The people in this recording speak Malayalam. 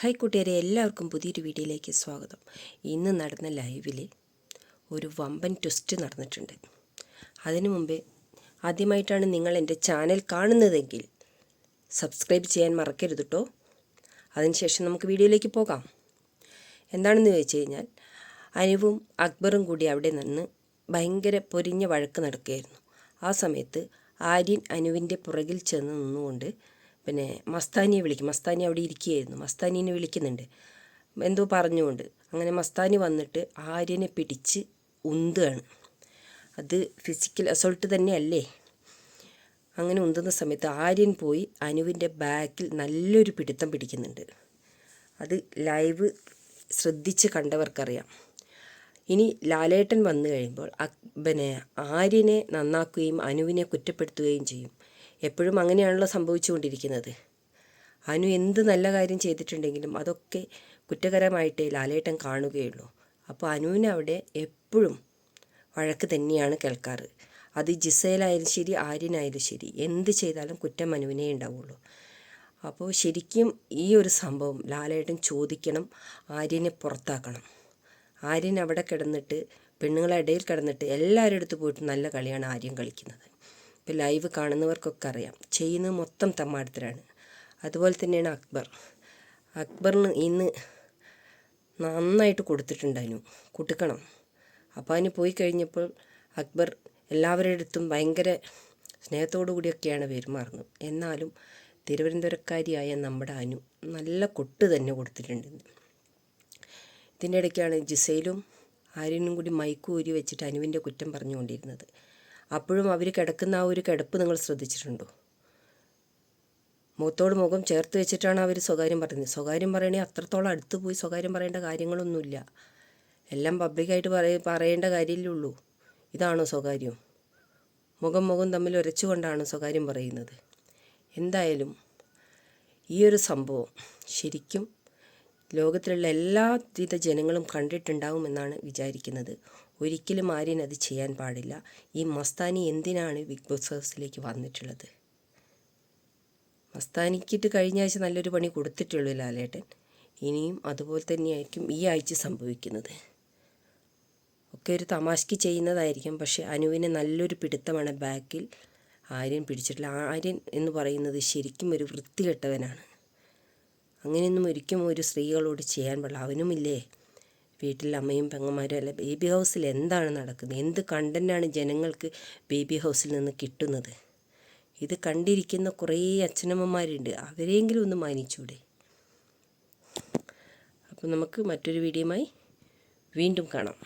ഹായ് കൂട്ടുകാരെ എല്ലാവർക്കും പുതിയൊരു വീഡിയോയിലേക്ക് സ്വാഗതം. ഇന്ന് നടന്ന ലൈവിൽ ഒരു വമ്പൻ ട്വിസ്റ്റ് നടന്നിട്ടുണ്ട്. അതിനു മുമ്പേ ആദ്യമായിട്ടാണ് നിങ്ങൾ എന്റെ ചാനൽ കാണുന്നതെങ്കിൽ സബ്സ്ക്രൈബ് ചെയ്യാൻ മറക്കരുത് കേട്ടോ അതിനുശേഷം നമുക്ക് വീഡിയോയിലേക്ക് പോകാം. എന്താണെന്ന് ചോദിച്ചു കഴിഞ്ഞാൽ അനുവും അക്ബറും കൂടി അവിടെ നിന്ന് ഭയങ്കര പൊരിഞ്ഞ വഴക്ക് നടക്കുകയായിരുന്നു. ആ സമയത്ത് ആര്യൻ അനുവിന്റെ പുറകിൽ ചെന്ന് നിന്നുകൊണ്ട് പിന്നെ മസ്താനിയെ വിളിക്കും. മസ്താനി അവിടെ ഇരിക്കുകയായിരുന്നു. മസ്താനീനെ വിളിക്കുന്നുണ്ട്. എന്തോ പറഞ്ഞുകൊണ്ട് അങ്ങനെ മസ്താനി വന്നിട്ട് ആര്യനെ പിടിച്ച് ഉന്തുകയാണ്. അത് ഫിസിക്കൽ അസോൾട്ട് തന്നെയല്ലേ? അങ്ങനെ ഉന്തുന്ന സമയത്ത് ആര്യൻ പോയി അനുവിന്റെ ബാക്കിൽ നല്ലൊരു പിടുത്തം പിടിക്കുന്നുണ്ട്. അത് ലൈവ് ശ്രദ്ധിച്ച് കണ്ടവർക്കറിയാം. ഇനി ലാലേട്ടൻ വന്നു കഴിയുമ്പോൾ പിന്നെ ആര്യനെ നന്നാക്കുകയും അനുവിനെ കുറ്റപ്പെടുത്തുകയും ചെയ്യും. എപ്പോഴും അങ്ങനെയാണല്ലോ സംഭവിച്ചുകൊണ്ടിരിക്കുന്നത്. അനു എന്ത് നല്ല കാര്യം ചെയ്തിട്ടുണ്ടെങ്കിലും അതൊക്കെ കുറ്റകരമായിട്ടേ ലാലേട്ടൻ കാണുകയുള്ളൂ. അപ്പോൾ അനുവിന് അവിടെ എപ്പോഴും വഴക്ക് തന്നെയാണ് കേൾക്കാറ്. അത് ജിസയിലായാലും ശരി ആര്യനായാലും ശരി എന്ത് ചെയ്താലും കുറ്റം അനുവിനേ ഉണ്ടാവുള്ളൂ. അപ്പോൾ ശരിക്കും ഈ ഒരു സംഭവം ലാലേട്ടൻ ചോദിക്കണം ആര്യനെ പുറത്താക്കണം. ആര്യൻ അവിടെ കിടന്നിട്ട് പെണ്ണുങ്ങളെ ഇടയിൽ കിടന്നിട്ട് എല്ലാവരുടെ അടുത്ത് പോയിട്ട് നല്ല കളിയാണ് ആര്യൻ കളിക്കുന്നത്. ഇപ്പോൾ ലൈവ് കാണുന്നവർക്കൊക്കെ അറിയാം. ചെയ്യുന്നത് മൊത്തം തമ്മാടത്തിലാണ് അതുപോലെ തന്നെയാണ് അക്ബർ. അക്ബറിന് ഇന്ന് നന്നായിട്ട് കൊടുത്തിട്ടുണ്ടായിരുന്നു. കൊടുക്കണം. അപ്പോൾ അതിന് പോയി കഴിഞ്ഞപ്പോൾ അക്ബർ എല്ലാവരുടെ അടുത്തും ഭയങ്കര സ്നേഹത്തോടു കൂടിയൊക്കെയാണ് പെരുമാറുന്നത്. എന്നാലും തിരുവനന്തപുരക്കാരിയായ നമ്മുടെ അനു നല്ല കൊട്ട് തന്നെ കൊടുത്തിട്ടുണ്ട്. ഇതിന്റെ ഇടയ്ക്കാണ് ജിസയിലും ആര്യനും കൂടി മൈക്ക് ഊരി വെച്ചിട്ട് അനുവിന്റെ കുറ്റം പറഞ്ഞുകൊണ്ടിരുന്നത്. അപ്പോഴും അവർ കിടക്കുന്ന ആ ഒരു കിടപ്പ് നിങ്ങൾ ശ്രദ്ധിച്ചിട്ടുണ്ടോ? മുഖത്തോട് മുഖം ചേർത്ത് വെച്ചിട്ടാണ് അവർ സ്വകാര്യം പറയുന്നത്. സ്വകാര്യം പറയണേ അത്രത്തോളം അടുത്ത് പോയി സ്വകാര്യം പറയേണ്ട കാര്യങ്ങളൊന്നുമില്ല. എല്ലാം പബ്ലിക്കായിട്ട് പറയ പറയേണ്ട കാര്യമില്ലുള്ളൂ. ഇതാണോ സ്വകാര്യം? മുഖം മുഖം തമ്മിൽ ഉരച്ചുകൊണ്ടാണ് സ്വകാര്യം പറയുന്നത്. എന്തായാലും ഈ ഒരു സംഭവം ശരിക്കും ലോകത്തിലുള്ള എല്ലാവിധ ജനങ്ങളും കണ്ടിട്ടുണ്ടാവും എന്നാണ് വിചാരിക്കുന്നത്. ഒരിക്കലും ആര്യൻ അത് ചെയ്യാൻ പാടില്ല. ഈ മസ്താനി എന്തിനാണ് ബിഗ് ബോസ് ഹൗസിലേക്ക് വന്നിട്ടുള്ളത്? മസ്താനിക്കിട്ട് കഴിഞ്ഞ ആഴ്ച നല്ലൊരു പണി കൊടുത്തിട്ടുള്ളൂ ലാലേട്ടൻ. ഇനിയും അതുപോലെ തന്നെയായിരിക്കും ഈ ആഴ്ച സംഭവിക്കുന്നത്. ഒക്കെ ഒരു തമാശയ്ക്ക് ചെയ്യുന്നതായിരിക്കും. പക്ഷേ അനുവിനെ നല്ലൊരു പിടുത്തമാണ് ബാക്കിൽ ആര്യൻ പിടിച്ചിട്ടില്ല ആര്യൻ എന്ന് പറയുന്നത് ശരിക്കും ഒരു വൃത്തികെട്ടവനാണ്. അങ്ങനെയൊന്നും ഒരിക്കലും ഒരു സ്ത്രീകളോട് ചെയ്യാൻ പാടില്ല. അവനുമില്ലേ? വീട്ടിൽ അമ്മയും പെങ്ങന്മാരും അല്ല? ബേബി ഹൗസിൽ എന്താണ് നടക്കുന്നത്? എന്ത് കണ്ടന്റാണ് ജനങ്ങൾക്ക് ബേബി ഹൗസിൽ നിന്ന് കിട്ടുന്നത്? ഇത് കണ്ടിരിക്കുന്ന കുറേ അച്ഛനമ്മമാരുണ്ട്. അവരെങ്കിലും ഒന്ന് മാനിച്ചൂടെ? അപ്പോൾ നമുക്ക് മറ്റൊരു വീഡിയോയുമായി വീണ്ടും കാണാം.